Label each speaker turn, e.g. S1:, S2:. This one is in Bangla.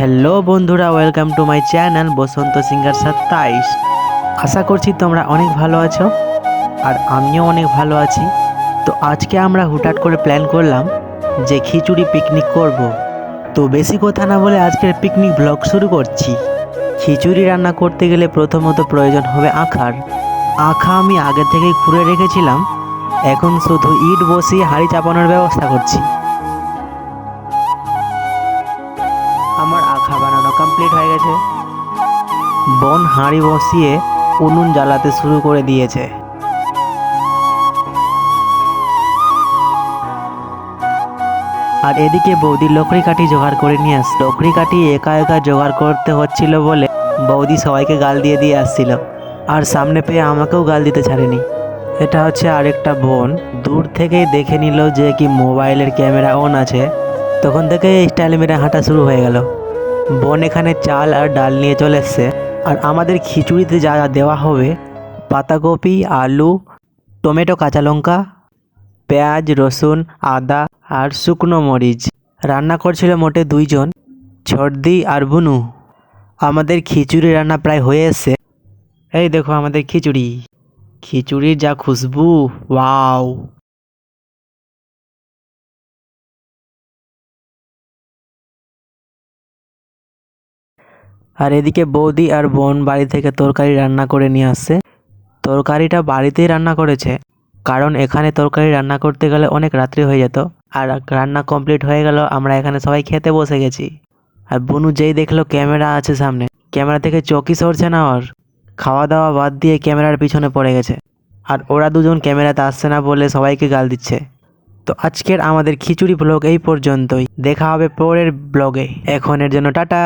S1: হ্যালো বন্ধুরা welcome to my channel Basanta singer সাতাইশ। আশা করছি তোমরা অনেক ভালো আছো, আর আমিও অনেক ভালো আছি। তো আজকে আমরা হুটহাট করে প্ল্যান করলাম যে খিচুড়ি পিকনিক করব। তো বেশি কথা না বলে আজকের পিকনিক ব্লগ শুরু করছি। খিচুড়ি রান্না করতে গেলে প্রথমত প্রয়োজন হবে আখার। আখা আমি আগে থেকেই খুঁড়ে রেখেছিলাম, এখন শুধু ইট বসিয়ে হাঁড়ি চাপানোর ব্যবস্থা করছি। আমার আখা বানানো কমপ্লিট হয়ে গেছে। বন হাঁড়ি বসিয়ে উনুন জ্বালাতে শুরু করে দিয়েছে। আর এদিকে বৌদি লকড়ি কাঠি জোগাড় করে নিয়ে আস লকড়ি কাঠি একা একা জোগাড় করতে হচ্ছিল বলে বৌদি সবাইকে গাল দিয়ে দিয়ে আসছিল। আর সামনে পেয়ে আমাকেও গাল দিতে ছাড়েনি। এটা হচ্ছে আরেকটা বোন। দূর থেকেই দেখে নিল যে কি মোবাইলের ক্যামেরা অন আছে। তখন থেকে স্টাইল মেরে হাঁটা শুরু হয়ে গেল। বোন এখানে চাল আর ডাল নিয়ে চলে এসছে আর আমাদের খিচুড়িতে যা যা দেওয়া হবে, পাতাকপি, আলু, টমেটো, কাঁচা লঙ্কা, পেঁয়াজ, রসুন, আদা আর শুকনো মরিচ। রান্না করছিল মোটে দুইজন, ছর্দি আর বুনু। আমাদের খিচুড়ি রান্না প্রায় হয়ে এসছে। এই দেখো আমাদের খিচুড়ি। খিচুড়ির যা খুশবু, ওয়াও। আর এদিকে বৌদি আর বোন বাড়ি থেকে তরকারি রান্না করে নিয়ে আসছে। তরকারিটা বাড়িতেই রান্না করেছে, কারণ এখানে তরকারি রান্না করতে গেলে অনেক রাত্রি হয়ে যেত। আর রান্না কমপ্লিট হয়ে গেল, আমরা এখানে সবাই খেতে বসে গেছি। আর বুনু যেই দেখল ক্যামেরা আছে সামনে, ক্যামেরা থেকে চকি সরছে না ওর? খাওয়া দাওয়া বাদ দিয়ে ক্যামেরার পিছনে পড়ে গেছে। আর ওরা দুজন ক্যামেরাতে আসছে না বলে সবাইকে গাল দিচ্ছে। তো আজকের আমাদের খিচুড়ি ব্লগ এই পর্যন্তই। দেখা হবে পরের ব্লগে এখনের জন্য টাটা।